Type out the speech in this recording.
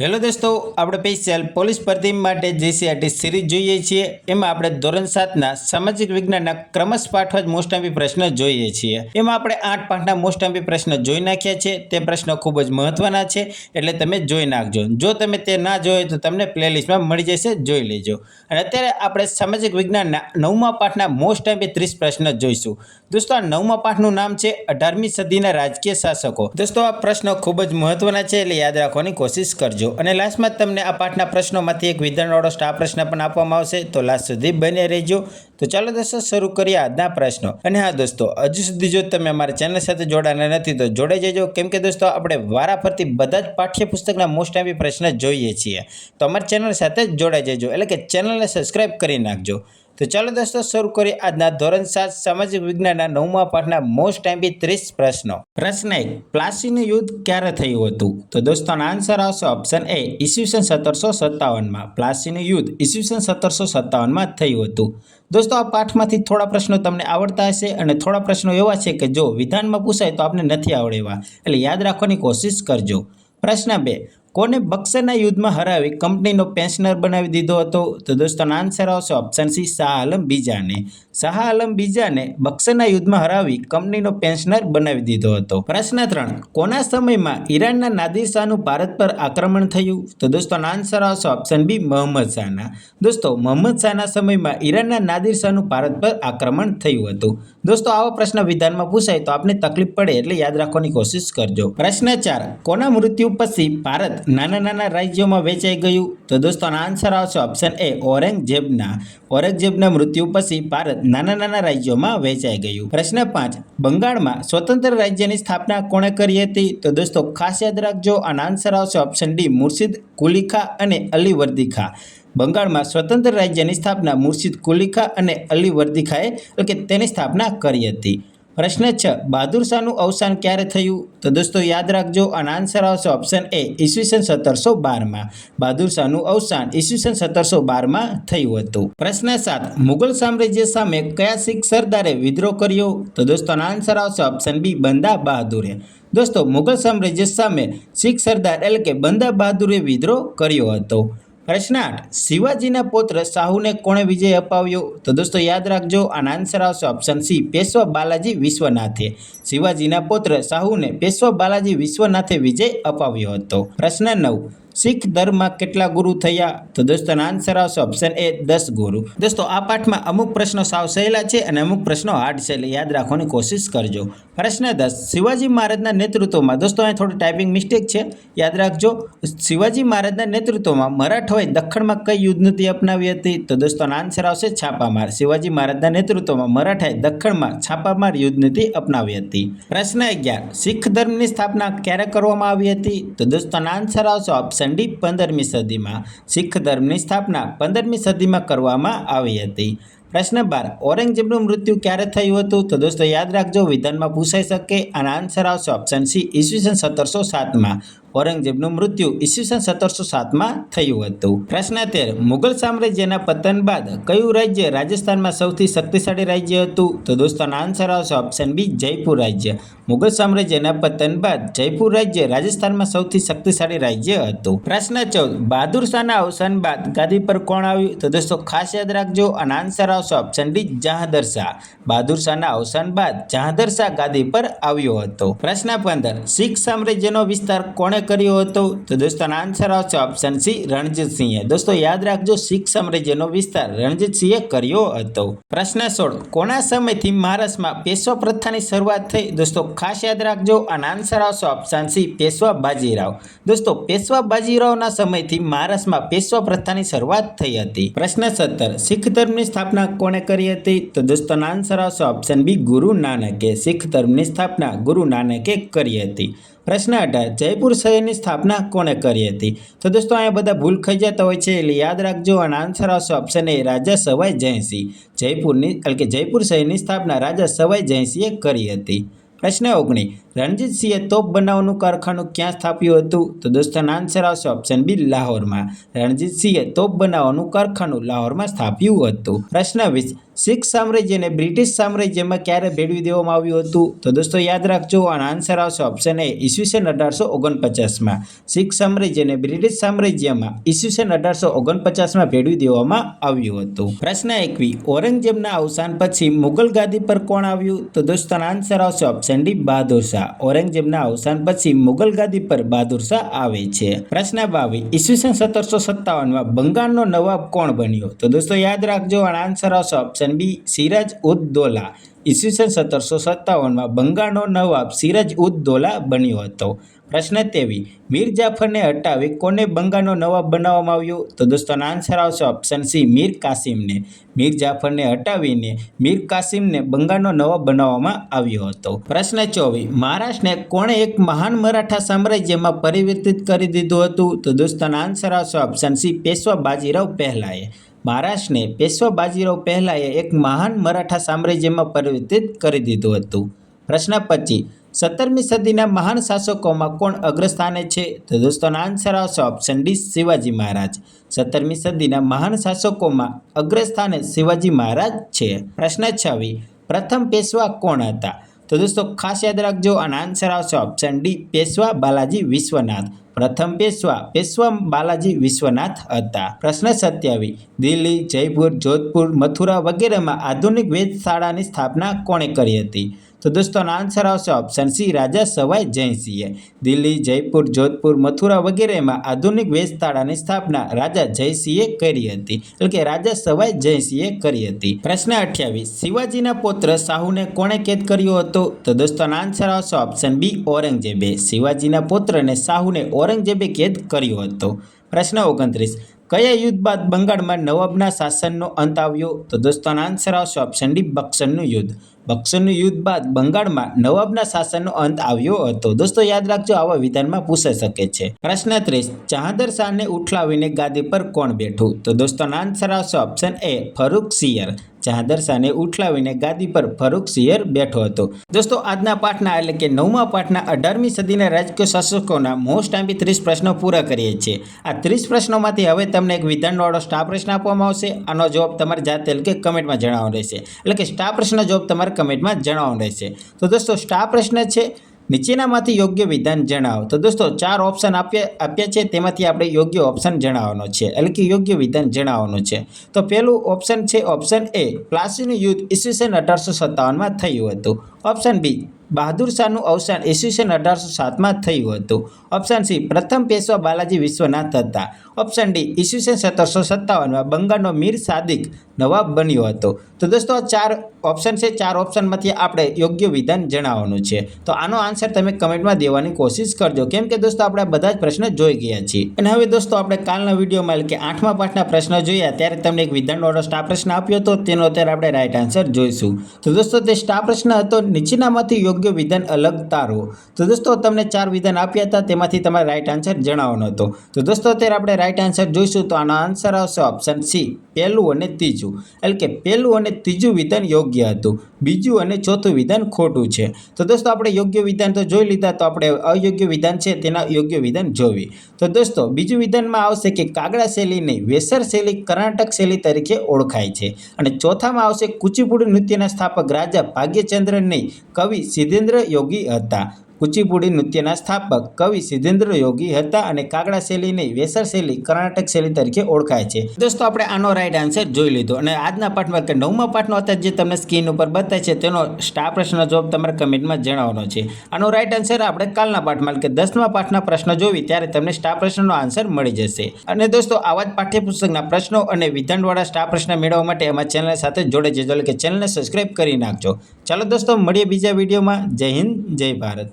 Hello દોસ્તો, આપણે special police ભરતી માટે જીસીઆરટી સિરીઝ જોઈએ છીએ. એમાં આપણે ધોરણ સાતના સામાજિક વિજ્ઞાનના ક્રમશ પાઠવા મોસ્ટ આંબી પ્રશ્ન જોઈએ છીએ. એમાં આપણે આઠ પાઠના મોસ્ટ આંબી પ્રશ્ન જોઈ નાખ્યા છે. તે પ્રશ્નો ખૂબ જ મહત્વના છે, એટલે તમે જોઈ નાખજો. જો તમે તે ના જોયો તો તમને પ્લેલિસ્ટમાં મળી જશે, જોઈ લેજો. અને અત્યારે આપણે સામાજિક વિજ્ઞાનના નવમા પાઠના મોસ્ટ આંબી ત્રીસ પ્રશ્ન જોઈશું. દોસ્તો, આ નવમા પાઠનું નામ છે અઢારમી સદીના રાજકીય શાસકો. દોસ્તો, આ પ્રશ્નો ખૂબ જ મહત્વના છે, એટલે યાદ રાખવાની કોશિશ કરજો. અને લાસ્ટમાં તમને આ પાઠના પ્રશ્નોમાંથી એક વિધાનવાળો સ્ટાર પ્રશ્ન પણ આપવામાં આવશે. તો લાસ્ટ સુધી બને રહેજો. તો ચાલો દોસ્તો, શરૂ કરીએ આજના પ્રશ્નો. અને હા દોસ્તો, હજુ સુધી જો તમે અમારા ચેનલ સાથે જોડાના નથી, તો જોડાઈ જજો. કેમ કે દોસ્તો, આપણે વારાફરતી બધા જ પાઠ્યપુસ્તકના મોસ્ટ આવી પ્રશ્ન જોઈએ છીએ. તો અમારી ચેનલ સાથે જોડાઈ જજો. એટલે કે ચેનલને સબસ્ક્રાઈબ કરી નાખજો. તો ચાલો દોસ્તો, શરૂ કરીએ આજના ધોરણ સાત સામાજિક વિજ્ઞાનના નવમા પાઠના મોસ્ટ ટાઈમથી ત્રીસ પ્રશ્નો. પ્રશ્ન એક, પ્લાસીનું યુદ્ધ ક્યારે થયું હતું? તો દોસ્તોનો આન્સર આવશે ઓપ્શન એ ઈસવીસન સત્તરસો સત્તાવનમાં. પ્લાસીનું યુદ્ધ ઈસવીસન સત્તરસો સત્તાવનમાં થયું હતું. દોસ્તો, આ પાઠમાંથી થોડા પ્રશ્નો તમને આવડતા હશે અને થોડા પ્રશ્નો એવા છે કે જો વિધાનમાં પૂછાય તો આપને નથી આવડે એવા એટલે યાદ રાખવાની કોશિશ કરજો. પ્રશ્ન બે કોને બક્સરના યુદ્ધમાં હરાવી કંપનીનો પેન્શનર બનાવી દીધો હતો? તો દોસ્તોનો આન્સર આવશે. ઓપ્શન સી શાહ આલમ બીજાને. શાહ આલમ બીજાને બક્સરના યુદ્ધમાં હરાવી કંપનીનો પેન્શનર બનાવી દીધો હતો. પ્રશ્ન ત્રણ, કોના સમયમાં ઈરાનના નાદિર શાહનું ભારત પર આક્રમણ થયું? તો દોસ્તો, આન્સર આવશે ઓપ્શન બી, મોહમ્મદ શાહના. દોસ્તો, મોહમ્મદ શાહના સમયમાં ઈરાનના નાદિર શાહનું ભારત પર આક્રમણ થયું હતું. દોસ્તો, આવો પ્રશ્ન વિધાનમાં પૂછાય તો આપને તકલીફ પડે એટલે યાદ રાખવાની કોશિશ કરજો. પ્રશ્ન ચાર, કોના મૃત્યુ પછી ભારત નાના નાના રાજ્યોમાં વેચાઈ ગયું? તો દોસ્તોનો આન્સર આવશે ઓપ્શન એ ઔરંગઝેબના. ઔરંગઝેબના મૃત્યુ પછી ભારત નાના નાના રાજ્યોમાં વહેંચાઈ ગયું. પ્રશ્ન પાંચ, બંગાળમાં સ્વતંત્ર રાજ્યની સ્થાપના કોણે કરી હતી? તો દોસ્તો ખાસ યાદ રાખજો, આનો આન્સર આવશે ઓપ્શન ડી મુર્શિદ કુલી અને અલી બંગાળમાં સ્વતંત્ર રાજ્યની સ્થાપના મુર્શિદ કુલી અને અલી વર્દી એટલે કે તેની સ્થાપના કરી હતી. પ્રશ્ન છ, બહાદુર શાહનું અવસાન ક્યારે થયું? તો દોસ્તો, યાદ રાખજો અને આન્સર આવશે ઓપ્શન એ ઈસવીસન સત્તરસો બારમાં. બહાદુર શાહનું અવસાન ઈસવીસન સત્તરસો બારમાં થયું હતું. પ્રશ્ન સાત, મુઘલ સામ્રાજ્ય સામે કયા શીખ સરદારે વિદ્રોહ કર્યો? તો દોસ્તો આનો આન્સર આવશે ઓપ્શન બી બંદા બહાદુરે. દોસ્તો, મુઘલ સામ્રાજ્ય સામે શીખ સરદાર એટલે કે બંદા બહાદુરે વિદ્રોહ કર્યો હતો. પ્રશ્ન આઠ શિવાજીના પુત્ર શાહુને કોણે વિજય અપાવ્યો? તો દોસ્તો, યાદ રાખજો, આનો આન્સર આવશે ઓપ્શન સી પેશવા બાલાજી વિશ્વનાથે. શિવાજીના પુત્ર શાહુને પેશવા બાલાજી વિશ્વનાથે વિજય અપાવ્યો હતો. પ્રશ્ન નવ શીખ ધર્મમાં કેટલા ગુરુ થયા? તો દોસ્તોનો આન્સર આવશે ઓપ્શન એ દસ ગુરુ. દોસ્તો, આ પાઠમાં અમુક પ્રશ્નો સાવ સહેલા છે અને અમુક પ્રશ્નો હાર્ડ છે, એટલે યાદ રાખવાની કોશિશ કરજો. પ્રશ્ન દસ, શિવાજી મહારાજના નેતૃત્વમાં, દોસ્તો અહીં થોડું ટાઈપિંગ મિસ્ટેક છે, યાદ રાખજો. શિવાજી મહારાજના નેતૃત્વમાં મરાઠોએ દખ્ખણમાં કઈ યુદ્ધ નીતિ અપનાવી હતી? તો દોસ્તોનો આન્સર આવશે છાપામાર. શિવાજી મહારાજના નેતૃત્વમાં મરાઠાએ દખ્ખણમાં છાપામાર યુદ્ધ નીતિ અપનાવી હતી. પ્રશ્ન અગિયાર, શીખ ધર્મની સ્થાપના ક્યારે કરવામાં આવી હતી? તો દોસ્તોનો આન્સર આવશે ઓપ્શન ડી પંદરમી સદીમાં શીખ ધર્મની સ્થાપના પંદરમી સદીમાં કરવામાં આવી હતી. પ્રશ્ન બાર, ઔરંગઝેબનું મૃત્યુ ક્યારે થયું હતું? તો દોસ્તો, યાદ રાખજો, વિધાનમાં પૂછાઈ શકે આના આન્સર આવશે ઓપ્શન સી ઈસવીસન સત્તરસો સાતમાં. ઔરંગઝેબનું મૃત્યુ ઈસવીસન સત્તરસો સાતમાં થયું હતું. પ્રશ્ન તેર, મુઘલ સામ્રાજ્યના પતન બાદ કયું રાજ્ય રાજસ્થાનમાં સૌથી શક્તિશાળી રાજ્ય હતું? તો દોસ્તોનો આન્સર આવશે ઓપ્શન બી જયપુર રાજ્ય. મુઘલ સામ્રાજ્યના પતન બાદ જયપુર રાજ્ય રાજસ્થાનમાં સૌથી શક્તિશાળી રાજ્ય હતું. પ્રશ્ન ચૌદ, બહાદુર શાહના અવસાન બાદ ગાદી પર કોણ આવ્યું? તો દોસ્તો, ખાસ યાદ રાખજો અને આન્સર આવશે ઓપ્શન ડી જહાંદર શાહ. બહાદુર શાહના અવસાન બાદ જહાંદર શાહ ગાદી પર આવ્યો હતો. પ્રશ્ન પંદર, શીખ સામ્રાજ્યનો વિસ્તાર કોણે કર્યો હતો. તો દોસ્તોનો આન્સર આવશે ઓપ્શન સી રણજીતસિંહે દોસ્તો, યાદ રાખજો, શીખ સામ્રાજ્યનો વિસ્તાર રણજીતસિંહે કર્યો હતો. પ્રશ્ન સોળ, કોના સમયથી મહારાષ્ટ્રમાં પેશવા પ્રથાની શરૂઆત થઈ? દોસ્તો, ખાસ યાદ રાખજો અને આન્સર આવશે ઓપ્શન સી, પેશવા બાજીરાવ. દોસ્તો, પેશવા બાજીરાવના સમયથી મહારાષ્ટ્રમાં પેશવા પ્રથાની શરૂઆત થઈ હતી. પ્રશ્ન સત્તર, શીખ ધર્મની સ્થાપના કોણે કરી હતી? તો દોસ્તોનો આન્સર આવશે ઓપ્શન બી, ગુરુ નાનકે. શીખ ધર્મની સ્થાપના ગુરુ નાનકે કરી હતી. પ્રશ્ન અઢાર, જયપુર શહેરની સ્થાપના કોણે કરી હતી? તો દોસ્તો, અહીંયા બધા ભૂલ ખાઈ જતા હોય છે એટલે યાદ રાખજો અને આન્સર આવશે ઓપ્શન એ રાજા સવાઈ જયસિંહ જયપુરની, એટલે કે જયપુર શહેરની સ્થાપના રાજા સવાઈ જયસિંહે કરી હતી. પ્રશ્ન ઓગણીસ રણજીતસિંહે તોપ બનાવવાનું કારખાનું ક્યાં સ્થાપ્યું હતું? તો દોસ્તોનો આન્સર આવશે ઓપ્શન બી લાહોરમાં. રણજીતસિંહે તોપ બનાવવાનું કારખાનું લાહોરમાં સ્થાપ્યું હતું. પ્રશ્ન વીસ. શીખ સામ્રાજ્યને બ્રિટિશ સામ્રાજ્યમાં ક્યારે ભેળવી દેવામાં આવ્યું હતું? તો દોસ્તો, યાદ રાખજો, આનો આન્સર આવશે ઓપ્શન એ ઈસવીસન અઢારસો ઓગણપચાસમાં. શીખ સામ્રાજ્યને બ્રિટિશ સામ્રાજ્યમાં ઈસવીસન અઢારસો ઓગણપચાસમાં ભેળવી દેવામાં આવ્યું હતું. પ્રશ્ન એકવી, ઔરંગઝેબના અવસાન પછી મુગલ ગાદી પર કોણ આવ્યું? તો દોસ્તોનો આન્સર આવશે ઓપ્શન ડી બહાદુર શાહ. ઔરંગઝેબના અવસાન પછી મુગલ ગાદી પર બહાદુર શાહ આવે છે. પ્રશ્ન બાવી, ઈસવીસન સત્તરસો સત્તાવનમાં બંગાળનો નવાબ કોણ બન્યો? તો દોસ્તો, યાદ રાખજો, આનો આન્સર આવશે ઓપ્શન બી સિરાજ ઉદ દોલા ઈસવીસન સત્તરસો સત્તાવનમાં બંગાળનો નવાબ સિરાજ ઉદ દોલા બન્યો હતો. પ્રશ્ન તેવી, મીર જાફરને હટાવી કોને બંગાળનો નવાબ બનાવવામાં આવ્યો? તો દોસ્તોનો આન્સર આવશે ઓપ્શન સી મીર કાસિમને. મીર જાફરને હટાવીને મીર કાસિમને બંગાળનો નવાબ બનાવવામાં આવ્યો હતો. પ્રશ્ન ચોવીસ, મહારાષ્ટ્રને કોણે એક મહાન મરાઠા સામ્રાજ્યમાં પરિવર્તિત કરી દીધું હતું? તો દોસ્તોનો આન્સર આવશે ઓપ્શન સી પેશવા બાજીરાવ પહેલાએ. મહારાષ્ટ્રને પેશવા બાજીરાવ પહેલાંએ એક મહાન મરાઠા સામ્રાજ્યમાં પરિવર્તિત કરી દીધું હતું. પ્રશ્ન પચીસ સત્તરમી સદીના મહાન શાસકોમાં કોણ અગ્રસ્થાને છે? તો દોસ્તોનો આન્સર આવશે ઓપ્શન ડી શિવાજી મહારાજ. સત્તરમી સદીના મહાન શાસકોમાં અગ્રસ્થાને શિવાજી મહારાજ છે. પ્રશ્ન છવ્વીસ પ્રથમ પેશવા કોણ હતા? તો દોસ્તો, ખાસ યાદ રાખજો અને આન્સર આવશે ઓપ્શન ડી પેશવા બાલાજી વિશ્વનાથ. પ્રથમ પેશવા પેશવા બાલાજી વિશ્વનાથ હતા. પ્રશ્ન સત્યાવીસ, દિલ્હી, જયપુર, જોધપુર, મથુરા વગેરેમાં આધુનિક વેધશાળાની સ્થાપના કોણે કરી હતી? તો દોસ્તોનો આન્સર આવશે ઓપ્શન સી, રાજા સવાઈ જયસિંહે દિલ્હી, જયપુર, જોધપુર, મથુરા વગેરેમાં આધુનિક વેધશાળાની સ્થાપના રાજા જયસિંહે કરી હતી. એટલે કે રાજા સવાઈ જયસિંહે કરી હતી. પ્રશ્ન અઠ્યાવીસ, શિવાજીના પુત્ર શાહુને કોણે કેદ કર્યો હતો? તો દોસ્તોનો આન્સર આવશે ઓપ્શન બી, ઔરંગઝેબે. શિવાજીના પુત્રને શાહુને ઔરંગઝેબે કેદ કર્યો હતો. પ્રશ્ન ઓગણત્રીસ કયા યુદ્ધ બાદ બંગાળમાં નવાબના શાસનનો અંત આવ્યો? તો દોસ્તોનો આન્સર આવશે ઓપ્શન ડી બક્સરનું યુદ્ધ. બક્સરનું યુદ્ધ બાદ બંગાળમાં નવાબના શાસનનો અંત આવ્યો હતો. દોસ્તો, યાદ રાખજો, આવા વિધાનમાં પૂછાઈ શકે છે. પ્રશ્ન ત્રીસ જહાંદર શાહને ઉઠલાવીને ગાદી પર કોણ બેઠું? તો દોસ્તોનો આન્સર આવશે ઓપ્શન એ ફરૂખ સિયર જહાંદર શાહને ઉઠલાવીને ગાદી પર ફરૂખ સિયર બેઠો હતો. દોસ્તો, આજના પાઠના એટલે કે નવમા પાઠના અઢારમી સદીના રાજકીય શાસકોના મોસ્ટ આંબી ત્રીસ પ્રશ્નો પૂરા કરીએ છીએ. આ ત્રીસ પ્રશ્નોમાંથી હવે તમને એક વિધાનવાળો સ્ટાર પ્રશ્ન આપવામાં આવશે. આનો જવાબ તમારે જાતે કે કમેન્ટમાં જણાવવાનો રહેશે. એટલે કે સ્ટાર પ્રશ્ન જવાબ તમારે કમેન્ટમાં જણાવવાનો રહેશે. તો દોસ્તો, સ્ટાર પ્રશ્ન છે નીચેનામાંથી યોગ્ય વિધાન જણાવો. તો દોસ્તો, ચાર ઓપ્શન આપ્યા આપ્યા છે, તેમાંથી આપણે યોગ્ય ઓપ્શન જણાવવાનો છે. એટલે કે યોગ્ય વિધાન જણાવવાનું છે. તો પહેલું ઓપ્શન છે ઓપ્શન એ પ્લાસીનું યુદ્ધ ઈસવીસન અઢારસો સત્તાવનમાં થયું હતું. ઓપ્શન બી બહાદુર શાહનું અવસાન ઈસવીસન અઢારસો સાતમાં થયું હતું. ઓપ્શન સી પ્રથમ પેશવા બાલાજી વિશ્વનાથ હતા. ઓપ્શન ડી ઈસવીસન સત્તરસો સત્તાવનમાં બંગાળનો મીર સાદિક નવાબ બન્યો હતો. તો દોસ્તો, આ ચાર ઓપ્શન છે, ચાર ઓપ્શનમાંથી આપણે યોગ્ય વિધાન જણાવવાનું છે. તો આનો આન્સર તમે કમેન્ટમાં દેવાની કોશિશ કરજો. કેમ કે દોસ્તો, આપણે બધા જ પ્રશ્ન જોઈ ગયા છીએ. અને હવે દોસ્તો, આપણે કાલના વિડીયોમાં કે આઠમા પાઠના પ્રશ્ન જોયા, ત્યારે તમને એક વિધાનવાળો સ્ટાર પ્રશ્ન આપ્યો હતો. તેનો અત્યારે આપણે રાઈટ આન્સર જોઈશું. તો દોસ્તો, તે સ્ટાર પ્રશ્ન હતો નીચેનામાંથી યોગ્ય વિધાન અલગ તારો. તો દોસ્તો, તમને ચાર વિધાન આપ્યા હતા, તેમાંથી તમારે રાઈટ આન્સર જણાવવાનો હતો. તો દોસ્તો, અત્યારે આપણે રાઈટ આન્સર જોઈશું, તો આનો આન્સર આવશે ઓપ્શન સી પહેલું અને ત્રીજું. એટલે કે પહેલું અને ત્રીજું વિધાન યોગ્ય હતું. બીજું અને ચોથું વિધાન ખોટું છે. તો દોસ્તો, આપણે યોગ્ય વિધાન તો જોઈ લીધા, તો આપણે અયોગ્ય વિધાન છે, તેના યોગ્ય વિધાન જોવી. તો દોસ્તો, બીજું વિધાનમાં આવશે કે કાગડા શૈલી નહીં વેસર શૈલી કર્ણાટક શૈલી તરીકે ઓળખાય છે. અને ચોથામાં આવશે કુચીપુડી નૃત્યના સ્થાપક રાજા ભાગ્યચંદ્ર નહીં કવિ સિદ્ધેન્દ્ર યોગી હતા. કુચીપુડી નૃત્યના સ્થાપક કવિ સિદ્ધેન્દ્ર યોગી હતા અને કાગડા શૈલીની વેસર શૈલી, કર્ણાટક શૈલી તરીકે ઓળખાય છે. દોસ્તો, આપણે આનો રાઈટ આન્સર જોઈ લીધો અને આજના પાઠમાં કે નવમા પાઠનો અત્યારે જે તમને સ્ક્રીન ઉપર બતાવે છે, તેનો સ્ટાર પ્રશ્ન જવાબ તમારે કમેન્ટમાં જણાવવાનો છે. આનો રાઈટ આન્સર આપણે કાલના પાઠમાં કે દસમા પાઠના પ્રશ્ન જોવી, ત્યારે તમને સ્ટાર પ્રશ્નનો આન્સર મળી જશે. અને દોસ્તો, આવા જ પાઠ્યપુસ્તકના પ્રશ્નો અને વિધાનવાળા સ્ટાર પ્રશ્ન મેળવવા માટે અમારા ચેનલ સાથે જોડે જજો કે ચેનલને સબસ્ક્રાઈબ કરી નાખજો. ચાલો દોસ્તો, મળીએ બીજા વિડીયોમાં જય હિન્દ, જય ભારત.